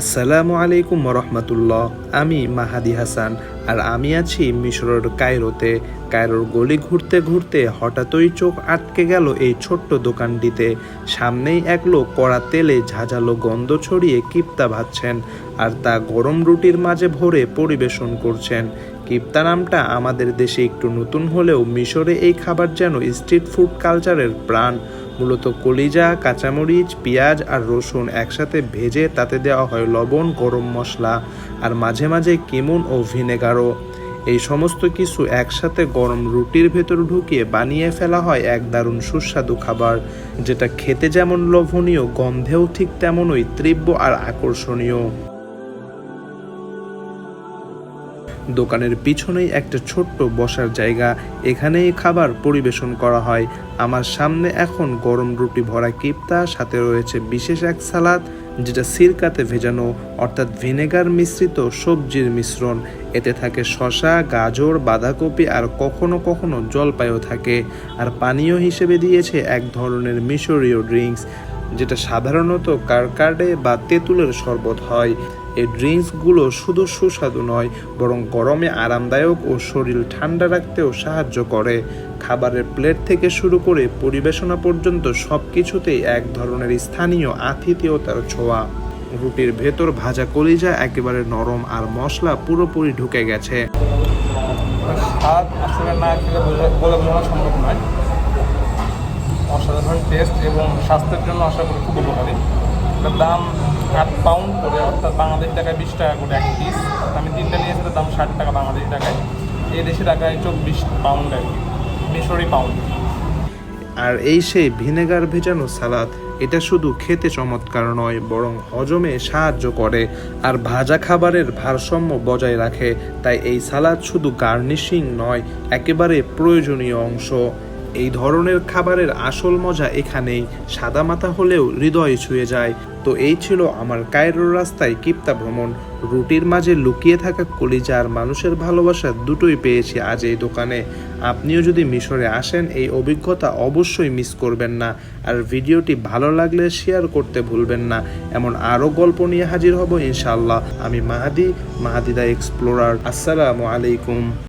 আসসালামু আলাইকুম রহমতুল্লাহ আমি মাহাদি হাসান, আর আমি আছি মিশরের কায়রোতে। কায়রোর গলি ঘুরতে ঘুরতে হঠাৎই চোখ আটকে গেল এই ছোট্ট দোকানটিতে। সামনেই এক লোক কড়া তেলে ঝাঁঝালো গন্ধ ছড়িয়ে কিপ্তা ভাজছেন, আর তা গরম রুটির মাঝে ভরে পরিবেশন করছেন। কিপ্তা নামটা আমাদের দেশে একটু নতুন হলেও মিশরে এই খাবার যেন স্ট্রিট ফুড কালচারের প্রাণ। মূলত কলিজা, কাঁচামরিচ, পেঁয়াজ আর রসুন একসাথে ভেজে তাতে দেওয়া হয় লবণ, গরম মশলা আর মাঝে মাঝে কেমন ও ভিনেগারও। এই সমস্ত কিছু একসাথে গরম রুটির ভেতর ঢুকিয়ে বানিয়ে ফেলা হয় এক দারুণ সুস্বাদু খাবার, যেটা খেতে যেমন লোভনীয়, গন্ধেও ঠিক তেমনই তীব্র আর আকর্ষণীয়। দোকানের পিছনেই একটা ছোট্ট বসার জায়গা। এখানেই খাবার পরিবেশন করা হয়। আমার সামনে এখন গরম রুটি ভরা কিপ্তা, সাথে রয়েছে বিশেষ এক সালাদ, যেটা সিরকাতে ভেজানো, অর্থাৎ ভিনেগার মিশ্রিত সবজির মিশ্রণ। এতে থাকে শসা, গাজর, বাঁধাকপি আর কখনো কখনো জলপাইও থাকে। আর পানীয় হিসেবে দিয়েছে এক ধরনের মিশরীয় ড্রিঙ্কস যেটা সাধারণত কারকার্ডে বা তেঁতুলের শরবত হয়। এই ড্রিঙ্কসগুলো শুধু সুস্বাদু নয়, বরং গরমে আরামদায়ক ও শরীর ঠান্ডা রাখতেও সাহায্য করে। খাবারের প্লেট থেকে শুরু করে পরিবেশনা পর্যন্ত সব কিছুতেই এক ধরনের স্থানীয় আতিথেয়তার ছোঁয়া। রুটির ভেতর ভাজা কলিজা একেবারে নরম আর মশলা পুরোপুরি ঢুকে গেছে। না বলে বোঝানো সম্ভব নয়। অসাধারণ টেস্ট এবং স্বাস্থ্যের জন্য আশা করি খুব উপকারী। এটার দাম আট পাউন্ড করে, অর্থাৎ বাংলাদেশ টাকায় বিশ টাকা করে এক পিস আমি তিনটা নিয়েছি তার দাম ষাট টাকা বাংলাদেশ টাকায়। এই দেশে টাকায় চব্বিশ পাউন্ড আর কি, মিশরি পাউন্ড। আর এই সেই ভিনেগার ভেজানো সালাদ, এটা শুধু খেতে চমৎকার নয়, বরং হজমে সাহায্য করে আর ভাজা খাবারের ভারসাম্য বজায় রাখে। তাই এই সালাদ শুধু গার্নিশিং নয়, একেবারে প্রয়োজনীয় অংশ। এই ধরনের খাবারের আসল মজা এখানেই। সাদা মাথা হলেও হৃদয় ছুঁয়ে যায়। তো এই ছিল আমার কায়রোর রাস্তায় কিপ্তা ভ্রমণ। রুটির মাঝে লুকিয়ে থাকা কলিজা আর মানুষের ভালোবাসা দুটোই পেয়েছি আজ এই দোকানে। আপনিও যদি মিশরে আসেন, এই অভিজ্ঞতা অবশ্যই মিস করবেন না। আর ভিডিওটি ভালো লাগলে শেয়ার করতে ভুলবেন না। এমন আরও গল্প নিয়ে হাজির হব ইনশাল্লাহ আমি মাহাদি, মাহাদিদা এক্সপ্লোরার। আসসালামু আলাইকুম।